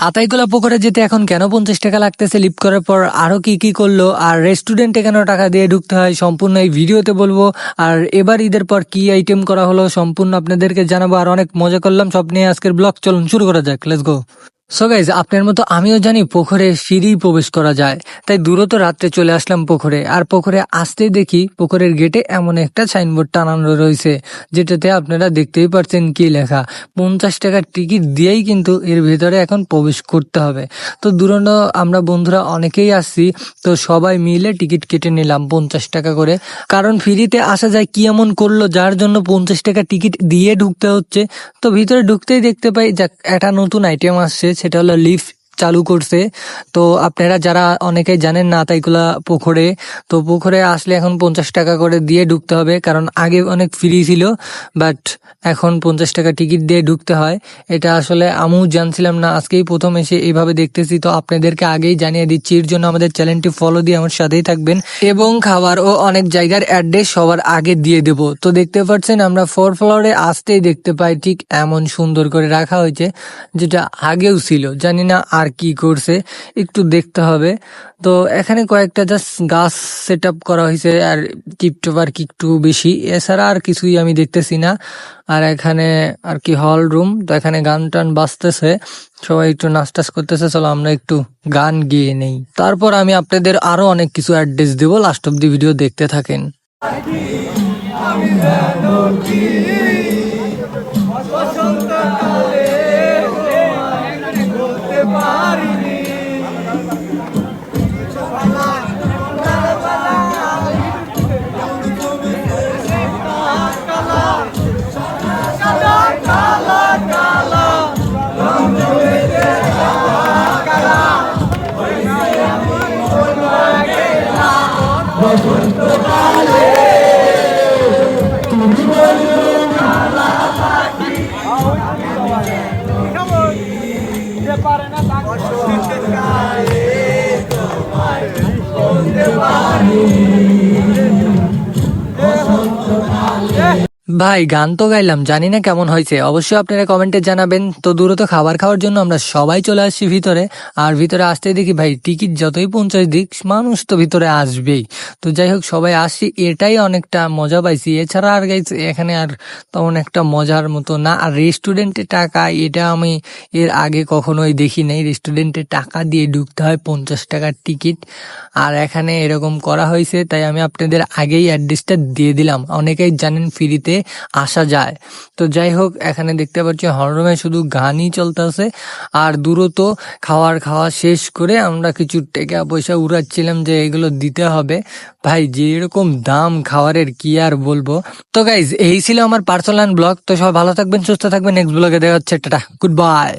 আতাইকোলা পুকুরে যেতে এখন কেন পঞ্চাশ টাকা লাগতেছে? লিপ করার পর আরও কি কি করল? আর রেস্টুরেন্টে কেন টাকা দিয়ে ঢুকতে হয়? সম্পূর্ণ এই ভিডিওতে বলব। আর এবার ঈদের পর কি আইটেম করা হলো? সম্পূর্ণ আপনাদেরকে জানাব। আর অনেক মজা করলাম। সব নিয়ে আজকের ব্লগ চলুন শুরু করা যাক। লেটস গো সো গাইজ আপনার মতো আমিও জানি পুকুরে সিঁড়ি প্রবেশ করা যায়। তাই দূরত রাত্রে চলে আসলাম পুকুরে। আর পুকুরে আসতেই দেখি পুকুরের গেটে এমন একটা সাইনবোর্ড টানানো রয়েছে, যেটাতে আপনারা দেখতেই পারছেন কি লেখা। পঞ্চাশ টাকার টিকিট দিয়েই কিন্তু এর ভেতরে এখন প্রবেশ করতে হবে। তো দূরন্ত আমরা বন্ধুরা অনেকেই আসছি, তো সবাই মিলে টিকিট কেটে নিলাম পঞ্চাশ টাকা করে। কারণ ফ্রিতে আসা যায় কি এমন করল, যার জন্য পঞ্চাশ টাকা টিকিট দিয়ে ঢুকতে হচ্ছে। তো ভিতরে ঢুকতেই দেখতে পাই, যাক, একটা নতুন আইটেম আসছে। সেটা হলো লিফট চালু করছে। তো আপনারা যারা অনেকেই জানেন না তাইগুলা পুকুরে, তো পুকুরে আসলে এখন পঞ্চাশ টাকা করে দিয়ে ঢুকতে হবে। কারণ আগে অনেক ফ্রি ছিল বাট এখন পঞ্চাশ টাকা টিকিট দিয়ে ঢুকতে হয়। এটা আসলে আমিও জানছিলাম না, আজকেই প্রথম এসে এইভাবে দেখতেছি। তো আপনাদেরকে আগেই জানিয়ে দিচ্ছি, এর জন্য আমাদের চ্যানেলটি ফলো দিয়ে আমার সাথেই থাকবেন। এবং খাবার ও অনেক জায়গার অ্যাড্রেস সবার আগে দিয়ে দেব। তো দেখতে পাচ্ছেন, আমরা ফোর ফ্লোরে আসতেই দেখতে পাই ঠিক এমন সুন্দর করে রাখা হয়েছে, যেটা আগেও ছিল। জানি না আর কি করছে, একটু দেখতে হবে। তো এখানে কয়েকটা জাস্ট গাছ সেট আপ করা হয়েছে আর টিপটপ আর কি একটু বেশি। এছাড়া আর কিছুই আমি দেখতেছি না। আর এখানে আর কি হল রুম তো এখানে গান টান বাজতেছে। সবাই একটু নাচটাস করতেছে, চলো আমরা একটু গান গিয়ে নেই। তারপর আমি আপনাদের আরও অনেক কিছু অ্যাড্রেস দেবো লাস্ট অব দি ভিডিও দেখতে থাকেন। বসন্তকালে তুমি বন্ধু মালা পাখি পারে না বসন্তকালে তোমায় বলতে পারি ভাই, গান তো গাইলাম, জানি না কেমন হয়েছে। অবশ্যই আপনারা কমেন্টে জানাবেন। তো দূরত খাবার খাওয়ার জন্য আমরা সবাই চলে আসছি ভিতরে। আর ভিতরে আসতে দেখি ভাই, টিকিট যতই পঞ্চাশ দিক, মানুষ তো ভিতরে আসবেই। তো যাই হোক, সবাই আসছি এটাই অনেকটা মজা পাইছি। এছাড়া আর গাইছে এখানে আর তেমন একটা মজার মতো না। আর রেস্টুরেন্টে টাকা, এটা আমি এর আগে কখনোই দেখি নাই। রেস্টুরেন্টে টাকা দিয়ে ঢুকতে হয় পঞ্চাশ টাকার টিকিট। আর এখানে এরকম করা হয়েছে, তাই আমি আপনাদের আগেই অ্যাড্রেসটা দিয়ে দিলাম। অনেকেই জানেন ফ্রিতে আসা যায়। তো যাই হোক, এখানে দেখতে পাচ্ছি হররুমে শুধু গানই চলতেছে। আর দূরত খাওয়ার খাওয়া শেষ করে আমরা কিছু টাকা পয়সা উড়াচ্ছিলাম যে এগুলো দিতে হবে। ভাই, যেরকম দাম খাওয়ারের কি আর বলব। তো গাইজ এই ছিল আমার পার্সোনাল ব্লগ তো সবাই ভালো থাকবেন, সুস্থ থাকবেন। নেক্সট ব্লগে দেখা হচ্ছে। Tata good bye